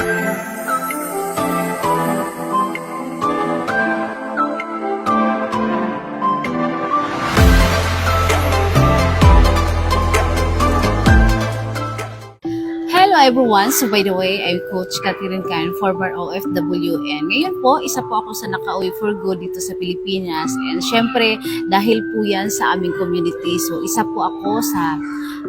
Hello everyone! So by the way, I'm Coach Catherine Karen, former OFW. And ngayon po, isa po ako sa nakauwi for good dito sa Pilipinas. And syempre, dahil po yan sa aming community. So isa po ako sa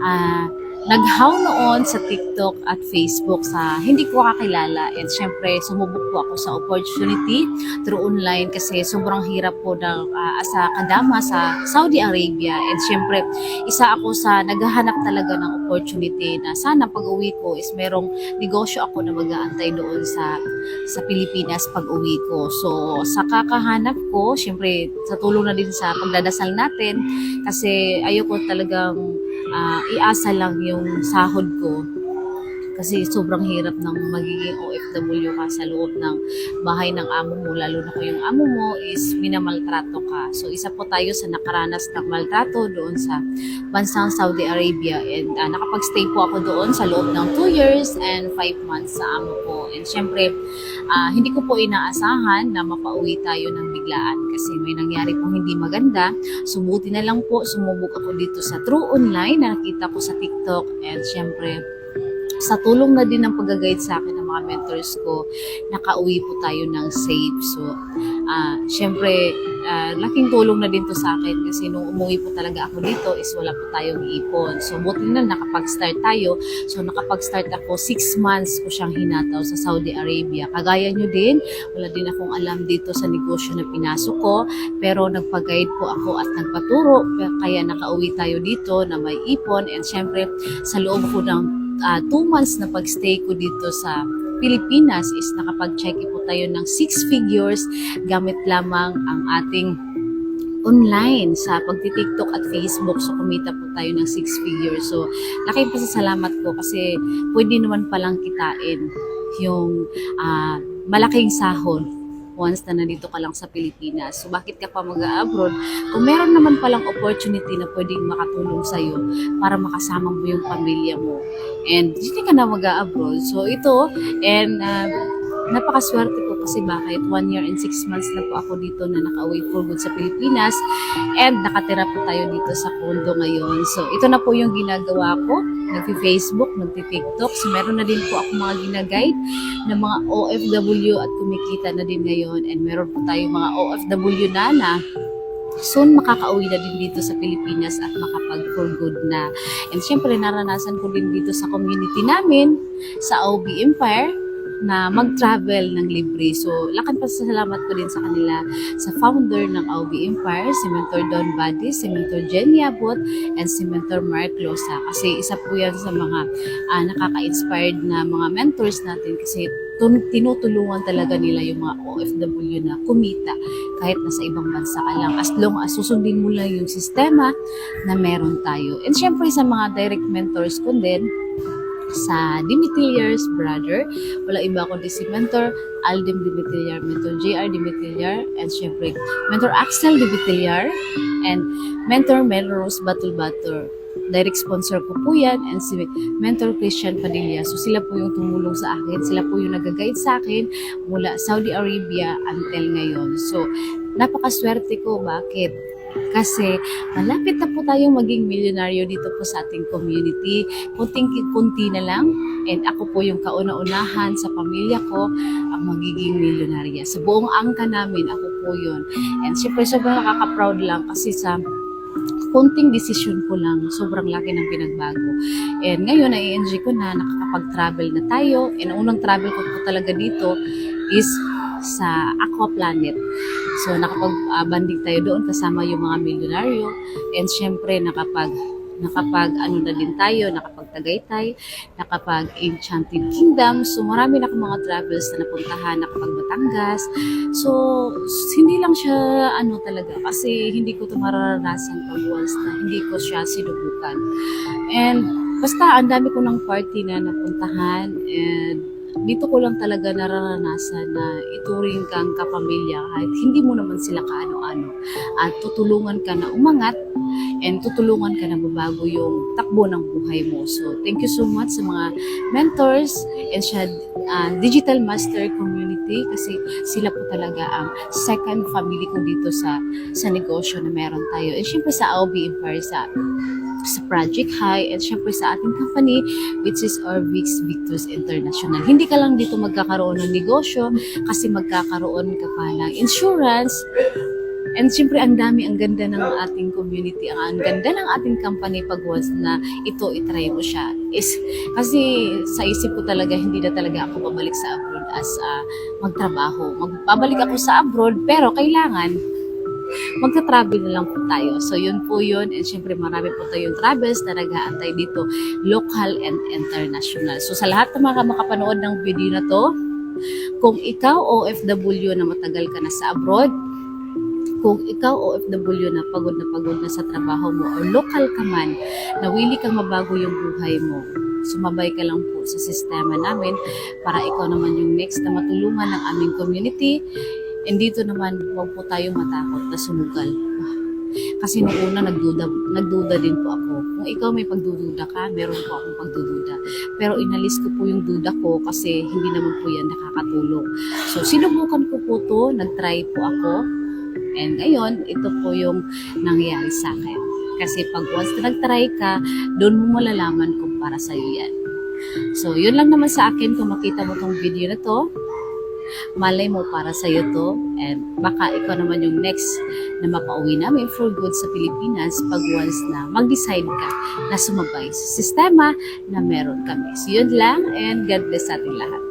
ah, naghaw noon sa TikTok at Facebook sa hindi ko kakilala. And syempre, sumubok po ako sa opportunity through online kasi sobrang hirap po na ah, sa kadama sa Saudi Arabia. And syempre, isa ako sa naghahanap talaga ng opportunity na sana pag uwi ko is merong negosyo ako na mag-aantay doon sa sa Pilipinas pag uwi ko. So, sa kakahanap ko, syempre, sa tulong na din sa pagdadasal natin, kasi ayoko talagang ah, iasa lang yung sahod ko. Kasi sobrang hirap ng magiging OFW ka sa loob ng bahay ng amo mo, lalo na kung yung amo mo is minamaltrato ka. So, isa po tayo sa nakaranas ng maltrato doon sa bansang Saudi Arabia. And ah, nakapag-stay po ako doon sa loob ng 2 years and 5 months sa amo ko. And syempre, ah, hindi ko po inaasahan na mapauwi tayo ng biglaan kasi may nangyari pong hindi maganda. Subuti na lang po, sumubok ako dito sa True Online na nakita ko sa TikTok. And syempre, sa tulong na din ng pag-guide sa akin ng mga mentors ko, nakauwi po tayo ng safe. So, ah syempre, ah, laking tulong na din to sa akin kasi nung umuwi po talaga ako dito is wala po tayong ipon. So, buti na nakapag-start tayo. So, nakapag-start ako, six months ko siyang hinataw sa Saudi Arabia. Kagaya nyo din, wala din akong alam dito sa negosyo na pinasok ko, pero nagpag-guide po ako at nagpaturo, kaya nakauwi tayo dito na may ipon and syempre, sa loob po ng uh, two months na pagstay ko dito sa Pilipinas is nakapag-check po tayo ng six figures gamit lamang ang ating online sa pagti-TikTok at Facebook. So, kumita po tayo ng six figures. So, laking pasasalamat ko kasi pwede naman palang kitain yung ah, malaking sahod once na nandito ka lang sa Pilipinas. So, bakit ka pa mag-abroad? Kung meron naman palang opportunity na pwedeng makatulong sa'yo para makasama mo yung pamilya mo. And hindi ka na mag-abroad. So, ito, and uh, napakaswerte ko kasi bakit one year and six months na po ako dito na naka-away for good sa Pilipinas and nakatira po tayo dito sa condo ngayon. So, ito na po yung ginagawa ko. Nagpi-Facebook, nagpi-TikTok. So, meron na din po ako mga ginaguide ng mga OFW at kumikita na din ngayon. And meron po tayo mga OFW na na soon makakauwi na din dito sa Pilipinas at makapag for good na. And syempre, naranasan ko din dito sa community namin, sa OB Empire, na mag-travel ng libre. So, lakan pa sa salamat ko din sa kanila sa founder ng OB Empire, si Mentor Don Badi, si Mentor Jenny Abot, and si Mentor Mark Losa. Kasi isa po yan sa mga ah, nakaka-inspired na mga mentors natin kasi tinutulungan talaga nila yung mga OFW na kumita kahit nasa ibang bansa ka lang. As long as susundin mo lang yung sistema na meron tayo. And syempre sa mga direct mentors ko din, sa Dimitriar's brother. Wala iba kundi si Mentor Aldim Dimitriar, Mentor JR Dimitriar, and syempre Mentor Axel Dimitriar, and Mentor Melrose Batur. Direct sponsor ko po yan and si Mentor Christian Padilla. So sila po yung tumulong sa akin. Sila po yung nag-guide sa akin mula Saudi Arabia until ngayon. So napakaswerte ko. Bakit? Kasi malapit na po tayong maging milyonaryo dito po sa ating community. Kunting-kunti na lang. And ako po yung kauna-unahan sa pamilya ko ang magiging milyonarya. Sa buong angka namin, ako po yun. And syempre, sobrang nakaka-proud lang kasi sa konting desisyon ko lang, sobrang laki ng pinagbago. And ngayon, na-enjoy ko na, nakakapag-travel na tayo. And unang travel ko po talaga dito is sa Aqua Planet. So, nakapag-banding tayo doon kasama yung mga milyonaryo. And syempre, nakapag nakapag ano na din tayo, nakapag Tagaytay, nakapag Enchanted Kingdom. So marami na akong mga travels na napuntahan, nakapag Batangas. So hindi lang siya ano talaga kasi hindi ko ito mararanasan pag once na hindi ko siya sinubukan. And basta ang dami ko ng party na napuntahan and dito ko lang talaga nararanasan na ituring kang kapamilya kahit hindi mo naman sila kaano-ano. At tutulungan ka na umangat and tutulungan ka na mabago yung takbo ng buhay mo. So, thank you so much sa mga mentors and sa uh, Digital Master Community kasi sila po talaga ang second family ko dito sa sa negosyo na meron tayo. And syempre sa AOB Empire sa sa Project High and syempre sa ating company which is Orvix Victus International. Hindi ka lang dito magkakaroon ng negosyo kasi magkakaroon ka pa ng insurance And syempre, ang dami, ang ganda ng ating community, ang, ang ganda ng ating company pag once na ito, itry mo siya. Is, kasi sa isip ko talaga, hindi na talaga ako babalik sa abroad as ah, magtrabaho. Magbabalik ako sa abroad, pero kailangan magka-travel na lang po tayo. So, yun po yun. And syempre, marami po tayong travels na nag-aantay dito, local and international. So, sa lahat ng mga makapanood ng video na to, kung ikaw OFW na matagal ka na sa abroad, kung ikaw OFW na pagod na pagod na sa trabaho mo or local ka man, na willing kang mabago yung buhay mo, sumabay ka lang po sa sistema namin para ikaw naman yung next na matulungan ng aming community. And dito naman, huwag po tayong matakot na sumugal. Kasi nung una, nagduda, nagduda din po ako. Kung ikaw may pagdududa ka, meron po akong pagdududa. Pero inalis ko po yung duda ko kasi hindi naman po yan nakakatulong. So, sinubukan ko po to, nag-try po ako. And ngayon, ito po yung nangyayari sa akin. Kasi pag once na nag-try ka, doon mo malalaman kung para sa'yo yan. So, yun lang naman sa akin kung makita mo tong video na to. Malay mo para sa'yo to. And baka ikaw naman yung next na mapauwi namin for good sa Pilipinas pag once na mag-decide ka na sumabay sa sistema na meron kami. So, yun lang and God bless sa ating lahat.